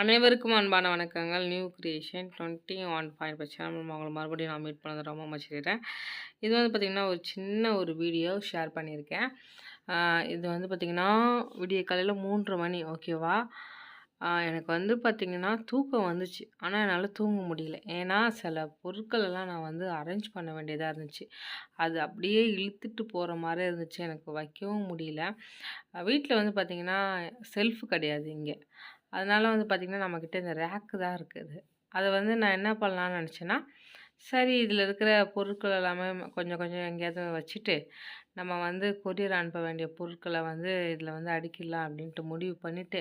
அனைவருக்கும் அன்பான வணக்கங்கள். New creation twenty one point five channel மறுபடியும் நான் மீட் பண்ணது ரொம்ப மச்சிடுறேன் இது வந்து பார்த்திங்கன்னா ஒரு சின்ன ஒரு வீடியோ ஷேர் பண்ணியிருக்கேன். இது வந்து பார்த்திங்கன்னா விடிய காலையில் மூன்று மணி ஓகேவா எனக்கு வந்து பார்த்திங்கன்னா தூக்கம் வந்துச்சு. ஆனால் என்னால் தூங்க முடியல. ஏன்னா சில பொருட்களெல்லாம் நான் வந்து அரேஞ்ச் பண்ண வேண்டியதாக இருந்துச்சு. அது அப்படியே இழுத்துட்டு போகிற மாதிரி இருந்துச்சு. எனக்கு வைக்கவும் முடியல. வீட்டில் வந்து பார்த்திங்கன்னா செல்ஃப் கிடையாது இங்கே. அதனால் வந்து பார்த்திங்கன்னா நம்மக்கிட்ட இந்த ரேக்கு தான் இருக்குது. அதை வந்து நான் என்ன பண்ணலான்னு நினச்சேன்னா சரி இதில் இருக்கிற பொருட்கள் எல்லாமே கொஞ்சம் கொஞ்சம் எங்கேயாவது வச்சுட்டு நம்ம வந்து கொரியர் அனுப்ப வேண்டிய பொருட்களை வந்து இதில் வந்து அடிக்கிடலாம் அப்படின்ட்டு முடிவு பண்ணிவிட்டு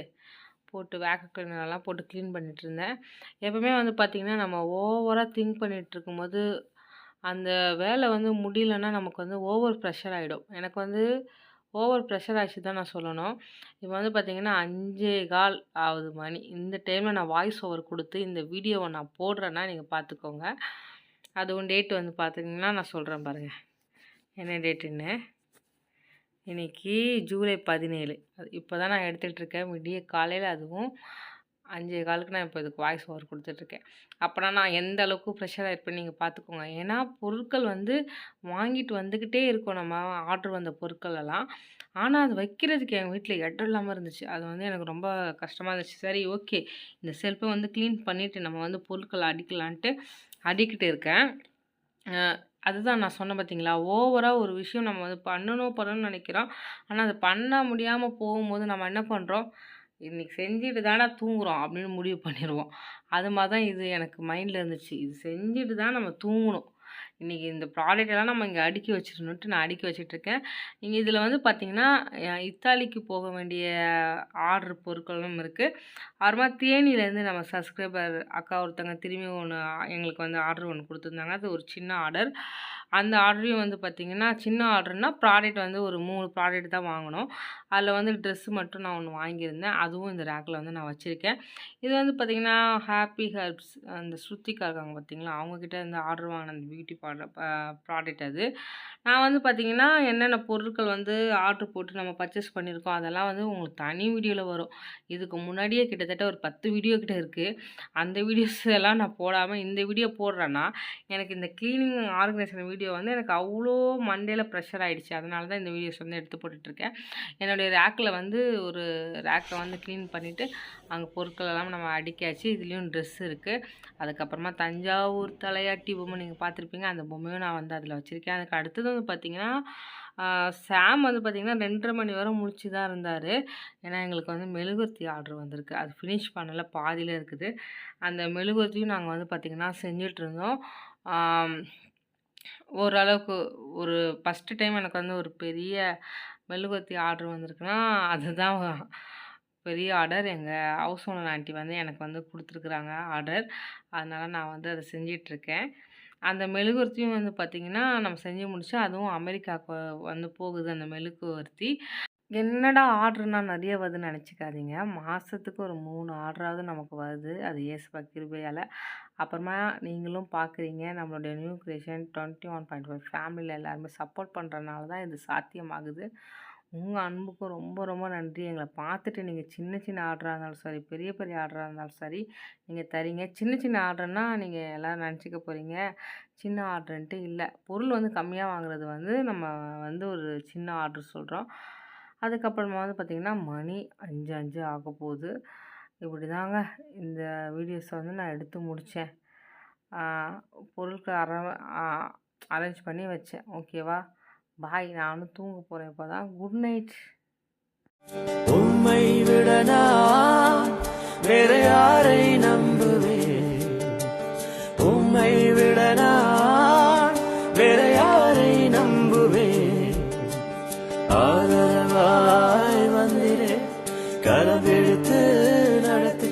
போட்டு வேக்க கிளீனரெல்லாம் போட்டு க்ளீன் பண்ணிகிட்டு இருந்தேன். எப்போவுமே வந்து பார்த்திங்கன்னா நம்ம ஓவராக திங்க் பண்ணிகிட்டு இருக்கும்போது அந்த வேலை வந்து முடியலன்னா நமக்கு வந்து ஓவர் ப்ரெஷர் ஆகிடும் எனக்கு வந்து ஓவர் ப்ரெஷர் ஆச்சு தான் நான் சொல்லணும். இப்போ வந்து பார்த்திங்கன்னா அஞ்சே கால் ஆகுது மணி. இந்த டைமில் நான் வாய்ஸ் ஓவர் கொடுத்து இந்த வீடியோவை நான் போடுறேன்னா நீங்கள் பார்த்துக்கோங்க அதுவும் டேட் வந்து பார்த்தீங்கன்னா நான் சொல்கிறேன் பாருங்கள் என்ன டேட்டுன்னு இன்னைக்கு ஜூலை பதினேழு. அது இப்போ தான் நான் எடுத்துகிட்டு இருக்கேன். விடிய காலையில் அதுவும் அஞ்சே காலுக்கு நான் இப்போ இதுக்கு வாய்ஸ் ஓவர் கொடுத்துட்ருக்கேன் அப்போனா நான் எந்த அளவுக்கு ப்ரெஷராக ஆகிருப்பேன் நீங்கள் பார்த்துக்கோங்க ஏன்னா பொருட்கள் வந்து வாங்கிட்டு வந்துக்கிட்டே இருக்கோம். நம்ம ஆர்டர் வந்த பொருட்கள் எல்லாம். ஆனால் அது வைக்கிறதுக்கு எங்கள் வீட்டில் இடம் இல்லாமல் இருந்துச்சு. அது வந்து எனக்கு ரொம்ப கஷ்டமாக இருந்துச்சு. சரி ஓகே இந்த செல்ஃபை வந்து க்ளீன் பண்ணிவிட்டு நம்ம வந்து பொருட்கள் அடிக்கலான்ட்டு அடிக்கிட்டு இருக்கேன். அதுதான் நான் சொன்னேன் பார்த்தீங்களா ஓவராக ஒரு விஷயம் நம்ம வந்து பண்ணணும் பண்ணணும்னு நினைக்கிறோம். ஆனால் அது பண்ண முடியாமல் போகும்போது நம்ம என்ன பண்ணுறோம் இன்றைக்கி செஞ்சுட்டு தானே தூங்குகிறோம் அப்படின்னு முடிவு பண்ணிடுவோம் அது மாதிரி தான் இது எனக்கு மைண்டில் இருந்துச்சு. இது செஞ்சுட்டு தான் நம்ம தூங்கணும். இன்றைக்கி இந்த ப்ராடக்ட் எல்லாம் நம்ம இங்கே அடுக்கி வச்சிடணுன்ட்டு நான் அடுக்கி வச்சிட்ருக்கேன் நீங்கள் இதில் வந்து பார்த்திங்கன்னா இத்தாலிக்கு போக வேண்டிய ஆர்டர் பொருட்களும் இருக்குது அப்புறமா தேனியிலேருந்து நம்ம சப்ஸ்கிரைபர் அக்கா ஒருத்தங்க திரும்பி ஒன்று எங்களுக்கு வந்து ஆர்டர் ஒன்று கொடுத்துருந்தாங்க. அது ஒரு சின்ன ஆர்டர் அந்த ஆர்டரையும் வந்து பார்த்திங்கன்னா சின்ன ஆர்டர்னால் ப்ராடக்ட் வந்து ஒரு மூணு ப்ராடக்ட் தான் வாங்கினோம் அதில் வந்து ட்ரெஸ்ஸு மட்டும் நான் ஒன்று வாங்கியிருந்தேன். அதுவும் இந்த ரேக்கில் வந்து நான் வச்சுருக்கேன். இது வந்து பார்த்திங்கன்னா ஹாப்பி ஹெர்ப்ஸ் அந்த ஸ்ருத்திகா இருக்காங்க பார்த்தீங்களா? அவங்கக்கிட்ட இருந்து ஆர்டர் வாங்கின அந்த பியூட்டி ப்ராடக்ட் ப்ராடக்ட் அது. நான் வந்து பார்த்திங்கன்னா என்னென்ன பொருட்கள் வந்து ஆர்டர் போட்டு நம்ம பர்ச்சேஸ் பண்ணியிருக்கோம் அதெல்லாம் வந்து உங்களுக்கு தனி வீடியோவில் வரும். இதுக்கு முன்னாடியே கிட்டத்தட்ட ஒரு பத்து வீடியோ கிட்ட இருக்குது அந்த வீடியோஸ் எல்லாம் நான் போடாமல் இந்த வீடியோ போடுறேன்னா எனக்கு இந்த க்ளீனிங் ஆர்கனைசேஷன் வீடியோ வீடியோ வந்து எனக்கு அவ்வளோ மண்டேல ப்ரெஷர் ஆகிடுச்சு அதனால தான் இந்த வீடியோஸ் வந்து எடுத்து போட்டுட்ருக்கேன். என்னுடைய ரேக்கில் வந்து ஒரு ரேக்கை வந்து க்ளீன் பண்ணிவிட்டு அங்கே பொருட்கள் எல்லாம் நம்ம அடிக்காச்சு இதுலேயும் ட்ரெஸ் இருக்குது அதுக்கப்புறமா தஞ்சாவூர் தலையாட்டி பொம்மை நீங்கள் பார்த்துருப்பீங்க. அந்த பொம்மையும் நான் வந்து அதில் வச்சுருக்கேன். அதுக்கு அடுத்தது வந்து பார்த்திங்கன்னா சாம் வந்து பார்த்திங்கன்னா ரெண்டரை மணி வரை முடிச்சு தான் இருந்தார். ஏன்னா எங்களுக்கு வந்து மெழுகுவர்த்தி ஆர்டர் வந்திருக்கு. அது ஃபினிஷ் பண்ணல பாதியில் இருக்குது. அந்த மெழுகுவர்த்தியும் நாங்கள் வந்து பார்த்திங்கன்னா செஞ்சுட்டு இருந்தோம் ஓரளவுக்கு ஒரு ஃபஸ்ட்டு டைம் எனக்கு வந்து ஒரு பெரிய மெழுகுவர்த்தி ஆர்டர் வந்திருக்குன்னா அதுதான் பெரிய ஆர்டர் எங்கள் ஹவுஸ் ஓனர் ஆண்டி வந்து எனக்கு வந்து கொடுத்துருக்குறாங்க ஆர்டர் அதனால் நான் வந்து அதை செஞ்சிட்ருக்கேன். அந்த மெழுகுவர்த்தியும் வந்து பார்த்திங்கன்னா நம்ம செஞ்சு முடிச்சு அதுவும் அமெரிக்காவுக்கு வந்து போகுது அந்த மெழுகுவர்த்தி. என்னடா ஆர்டர்னால் நிறைய வருதுன்னு நினச்சிக்காதீங்க. மாதத்துக்கு ஒரு மூணு ஆர்டராவது நமக்கு வருது. அது ஏசுபா கிருபையால். அப்புறமா நீங்களும் பார்க்குறீங்க நம்மளுடைய new creation twenty one point five ஃபேமிலியில் எல்லாருமே சப்போர்ட் பண்ணுறதுனால தான் இது சாத்தியமாகுது. உங்கள் அன்புக்கும் ரொம்ப ரொம்ப நன்றி. எங்களை பார்த்துட்டு நீங்கள் சின்ன சின்ன ஆர்டராக இருந்தாலும் சரி பெரிய பெரிய ஆர்டராக இருந்தாலும் சரி நீங்கள் தரீங்க. சின்ன சின்ன ஆர்டர்னால் நீங்கள் எல்லோரும் நினச்சிக்க போகிறீங்க சின்ன ஆர்டர்ன்ட்டு இல்லை. பொருள் வந்து கம்மியாக வாங்குறது வந்து நம்ம வந்து ஒரு சின்ன ஆர்டர் சொல்கிறோம் அதுக்கப்புறமா வந்து பார்த்திங்கன்னா மணி அஞ்சு அஞ்சு ஆக போகுது இப்படி தாங்க இந்த வீடியோஸை வந்து நான் எடுத்து முடித்தேன். பொருட்கள் அர அரேஞ்ச் பண்ணி வச்சேன். ஓகேவா? பாய் நானும் தூங்க போகிறேன் இப்போ தான் குட் நைட். உண்மை விட நான் வேற யாரை நம்புவேன்?